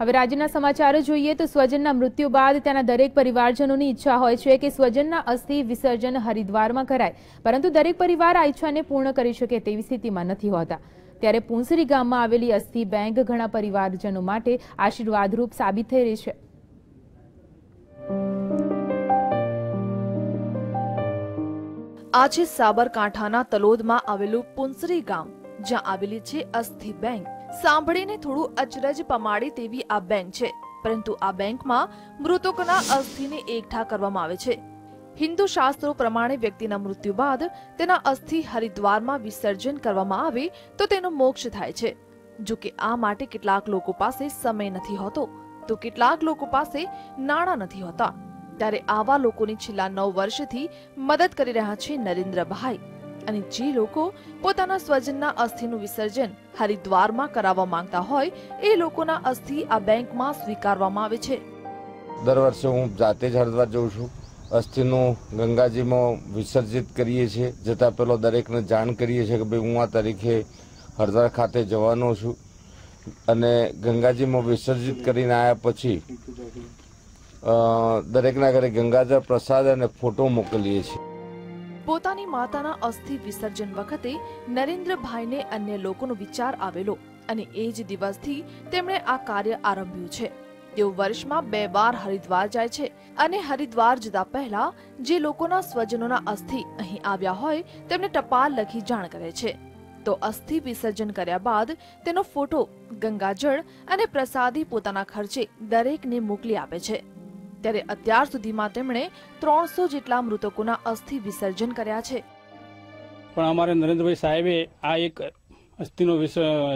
હવે રાજ્યના સમાચારો જોઈએ તો સ્વજનના મૃત્યુ બાદ ત્યાંના દરેક પરિવારજનોની ઈચ્છા હોય છે કે સ્વજનના અસ્થિ વિસર્જન હરિદ્વારમાં કરાય. પરંતુ દરેક પરિવાર આ ઈચ્છાને પૂર્ણ કરી શકે તેવી સ્થિતિમાં નથી હોતા. ત્યારે પુંસરી ગામમાં આવેલી અસ્થિ બેંક ઘણા પરિવારજનો માટે આશીર્વાદરૂપ સાબિત થઈ રહી છે. આ છે સાબરકાંઠાના તલોદમાં આવેલું પુંસરી ગામ, જ્યાં આવેલી છે અસ્થિ બેંક સાંભળીને થોડું અચરજ પમાડે તેવી આ બેંક છે. પરંતુ આ બેંકમાં મૃતકોના અસ્થિને એકઠા કરવામાં આવે છે. હિન્દુ શાસ્ત્રો પ્રમાણે વ્યક્તિના મૃત્યુ બાદ તેના અસ્થિ હરિદ્વારમાં વિસર્જન કરવામાં આવે તો તેનો મોક્ષ થાય છે. જો કે આ માટે કેટલાક લોકો પાસે સમય નથી હોતો, તો કેટલાક લોકો પાસે નાણાં નથી હોતા. ત્યારે આવા લોકોની છેલ્લા નવ વર્ષથી મદદ કરી રહ્યા છે નરેન્દ્રભાઈ. અને જે લોકો પોતાના સ્વજનના અસ્થિનું વિસર્જન હરિદ્વારમાં કરાવવા માંગતા હોય, એ લોકોના અસ્થિ આ બેંકમાં સ્વીકારવામાં આવે છે. દર વર્ષે હું જાતે જ હરિદ્વાર જઉં છું. અસ્થિનું ગંગાજીમાં વિસર્જિત કરીએ છીએ. જતાં પેલો દરેકને જાણ કરીએ છીએ કે ભાઈ હું આ તારીખે હરિદ્વાર ખાતે જવાનો છું. અને ગંગાજીમાં વિસર્જિત કરીને આવ્યા પછી દરેકના ઘરે ગંગાજળ પ્રસાદ અને ફોટો મોકલીએ છીએ. માતાના અસ્થિ વિસર્જન વખતે નરેન્દ્રભાઈને અન્ય લોકોનો વિચાર આવેલો અને એ જ દિવસથી તેમણે આ કાર્ય આરંભ્યું છે. તેઓ વર્ષમાં બે વાર હરિદ્વાર જાય છે અને હરિદ્વાર જતા પહેલા જે લોકોના સ્વજનોના અસ્થિ અહીં આવ્યા હોય તેમને ટપાલ લખી જાણ કરે છે. તો અસ્થિ વિસર્જન કર્યા બાદ તેનો ફોટો, ગંગાજળ અને પ્રસાદી પોતાના ખર્ચે દરેકને મોકલી આપે છે. ત્યારે અત્યાર સુધીમાં તેમણે ત્રણસો જેટલા મૃતકોના અસ્થિ વિસર્જન કર્યા છે. પણ અમારે નરેન્દ્રભાઈ સાહેબે આ એક અસ્થિનો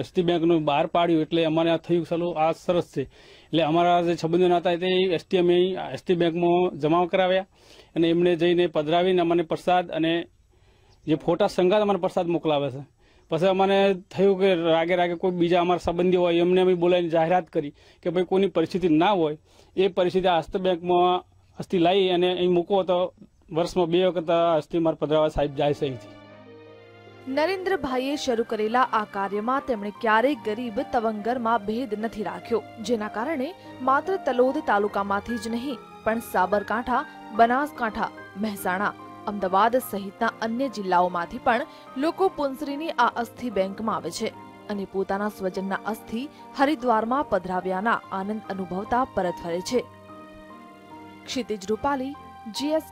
અસ્થિ બેંકનું બહાર પાડ્યું એટલે અમારે આ થયું ચાલો આ સરસ છે. એટલે અમારા જે સંબંધીઓ હતા તે એસટી અમે એસટી બેંકમાં જમા કરાવ્યા અને એમને જઈને પધરાવીને અમને પ્રસાદ અને જે ફોટા સંગાત અમારે પ્રસાદ મોકલાવે છે. પછી અમને થયું કે રાગે રાગે કોઈ બીજા અમારા સંબંધી હોય, એમને અમે બોલાવીને જાહેરાત કરી કે ભાઈ કોઈની પરિસ્થિતિ ના હોય, એ પરિસ્થિતિ આ હસ્ત બેંકમાં અસ્થિ લાવી અને અહીં મૂકો તો વર્ષમાં બે વખત અસ્થિ મારા પધરાવા સાહેબ જાય છે નરેન્દ્રભાઈએ શરૂ કરેલા આ કાર્યમાં તેમણે ક્યારેય ગરીબ તવંગરમાં ભેદ નથી રાખ્યો, જેના કારણે માત્ર તલોદ તાલુકામાંથી જ નહીં, પણ સાબરકાંઠા, બનાસકાંઠા, મહેસાણા અમદાવાદ સહિતના અન્ય જિલ્લાઓમાંથી પણ લોકો પુંસરીની આ અસ્થિ બેંકમાં આવે છે અને પોતાના સ્વજનના અસ્થિ હરિદ્વારમાં પધરાવ્યાના આનંદ અનુભવતા પરત ફરે છે. ક્ષિતિજ રૂપાલી જીએસ